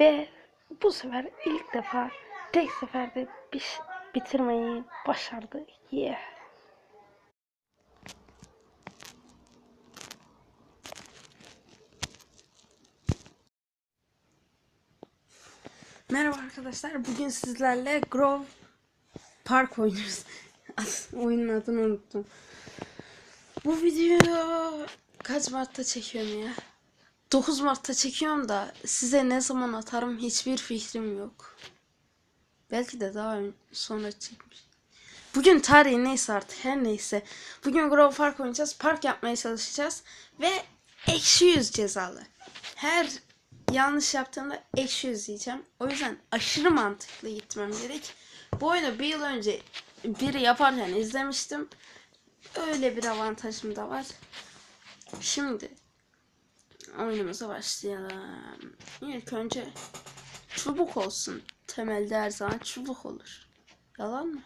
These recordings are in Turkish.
Ve bu sefer ilk defa tek seferde bir bitirmeyi başardı. Yeah. Merhaba arkadaşlar. Bugün sizlerle Grove Park oynuyoruz. Oyunun adını unuttum. Bu videoyu kaç Mart'ta çekiyorum ya? 9 Mart'ta çekiyorum da size ne zaman atarım hiçbir fikrim yok. Belki de daha sonra çekmiş. Bugün tarihi neyse artık her neyse. Bugün Grove Park oynayacağız. Park yapmaya çalışacağız. Ve eksi yüz cezalı. Her yanlış yaptığımda eksi yüz yiyeceğim. O yüzden aşırı mantıklı gitmem gerek. Bu oyunu bir yıl önce biri yaparken izlemiştim. Öyle bir avantajım da var. Şimdi oyunumuza başlayalım. İlk önce çubuk olsun. Temelde her zaman çubuk olur. Yalan mı?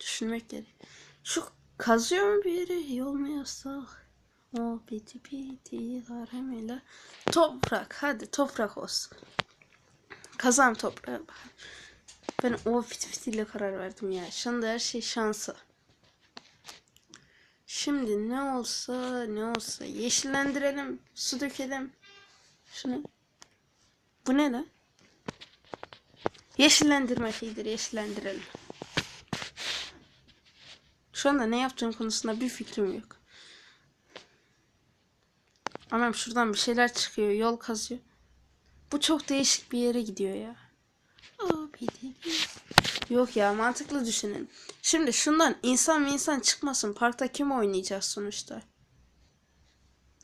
Düşünmek gerek. Şu kazıyor mu bir yere yol mu yasak? O piti piti karamela. Toprak hadi toprak olsun. Kazan toprağı. Ben o piti pitiyle karar verdim ya. Şu her şey şansı. Şimdi ne olsa ne olsa yeşillendirelim, su dökelim. Şunu. Bu ne lan? Yeşillendirmek iyidir, yeşillendirelim. Şu anda ne yaptığım konusunda bir fikrim yok. Anam şuradan bir şeyler çıkıyor, yol kazıyor. Bu çok değişik bir yere gidiyor ya. Piti piti. Yok ya mantıklı düşünün. Şimdi şundan insan ve insan çıkmasın. Parkta kim oynayacağız sonuçta?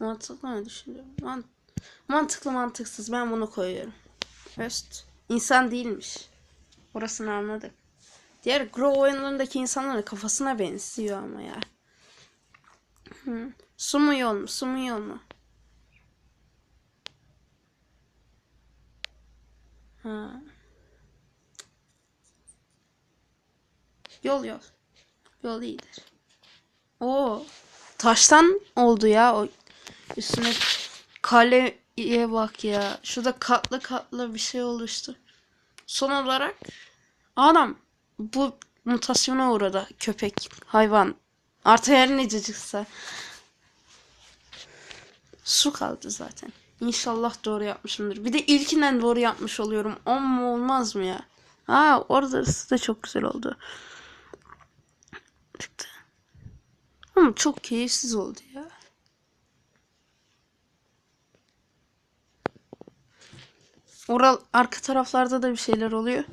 Mantıklı mı düşünüyorum? Man mantıklı mantıksız ben bunu koyuyorum. Öst. İnsan değilmiş. Orasını anladık. Diğer Grow oyunlarındaki insanların kafasına benziyor ama ya. Hı. Su mu yol mu? Su mu yol mu? Ha. Yol yol. Yol iyidir. Oo, taştan oldu ya o üstüne kaleye bak ya. Şurada katlı katlı bir şey oluştu. Son olarak adam bu mutasyona uğradı köpek hayvan. Artı her ne cacıksa. Su kaldı zaten. İnşallah doğru yapmışımdır. Bir de ilkinden doğru yapmış oluyorum. On olmaz mı ya? Ha orada da çok güzel oldu. Çıktı. Ama çok keyifsiz oldu ya. Oral arka taraflarda da bir şeyler oluyor.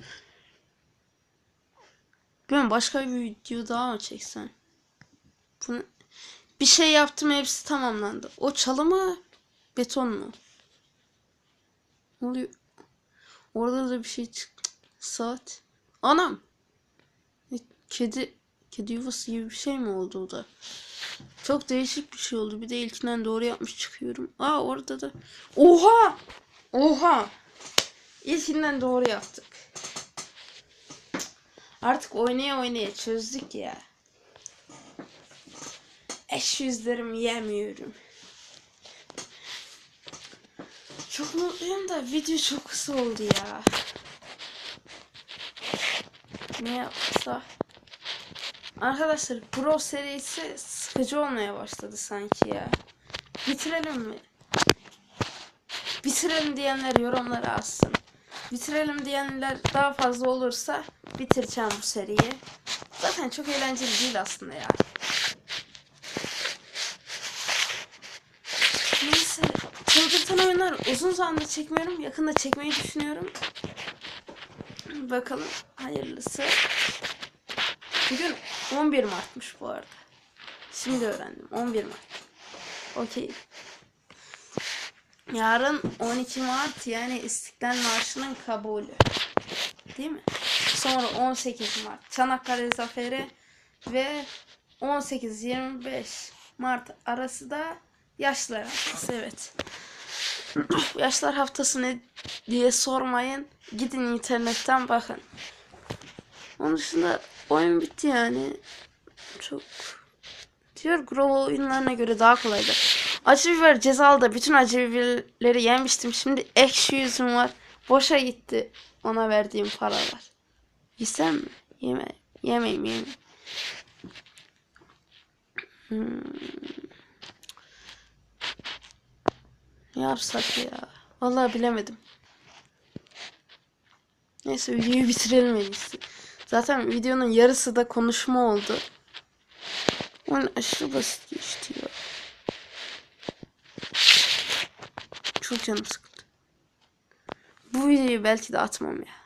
Ben başka bir video daha mı çeksen? Bunu bir şey yaptım hepsi tamamlandı. O çalı mı? Beton mu? Oluyor? Orada da bir şey çıktı. Saat. Anam. Kedi kedi yuvası gibi bir şey mi oldu o da? Çok değişik bir şey oldu. Bir de ilkinden doğru yapmış çıkıyorum. Aa orada da. Oha! Oha! İlkinden doğru yaptık. Artık oynaya oynaya çözdük ya. Eş yüzlerimi yemiyorum. Çok mutluyum da video çok kısa oldu ya. Ne yapsa? Arkadaşlar Pro serisi sıkıcı olmaya başladı sanki ya. Bitirelim mi? Bitirelim diyenler yorumlara yazsın. Bitirelim diyenler daha fazla olursa bitireceğim bu seriyi. Zaten çok eğlenceli değil aslında ya. Neyse. Çıldırtan oyunlar uzun zamandır çekmiyorum. Yakında çekmeyi düşünüyorum. Bakalım hayırlısı. Bugün 11 Mart'mış bu arada. Şimdi öğrendim. 11 Mart. Okey. Yarın 12 Mart yani İstiklal Marşı'nın kabulü. Değil mi? Sonra 18 Mart Çanakkale Zaferi ve 18-25 Mart arası da Yaşlılar Haftası. Evet. Yaşlar Haftası ne diye sormayın. Gidin internetten bakın. Onun dışında oyun bitti yani. Çok diğer Grove oyunlarına göre daha kolaydı. Acı biber cezalı bütün acı biberleri yemiştim. Şimdi ekşi yüzüm var. Boşa gitti ona verdiğim paralar. Yesem mi? Yeme, yemeyeyim yemeyeyim. Hmm. Ne yapsak ya? Vallahi bilemedim. Neyse videoyu bitirelim en iyisi. Zaten videonun yarısı da konuşma oldu. Oyun aşırı basit geçti ya. Çok canım sıkıldı. Bu videoyu belki de atmam ya.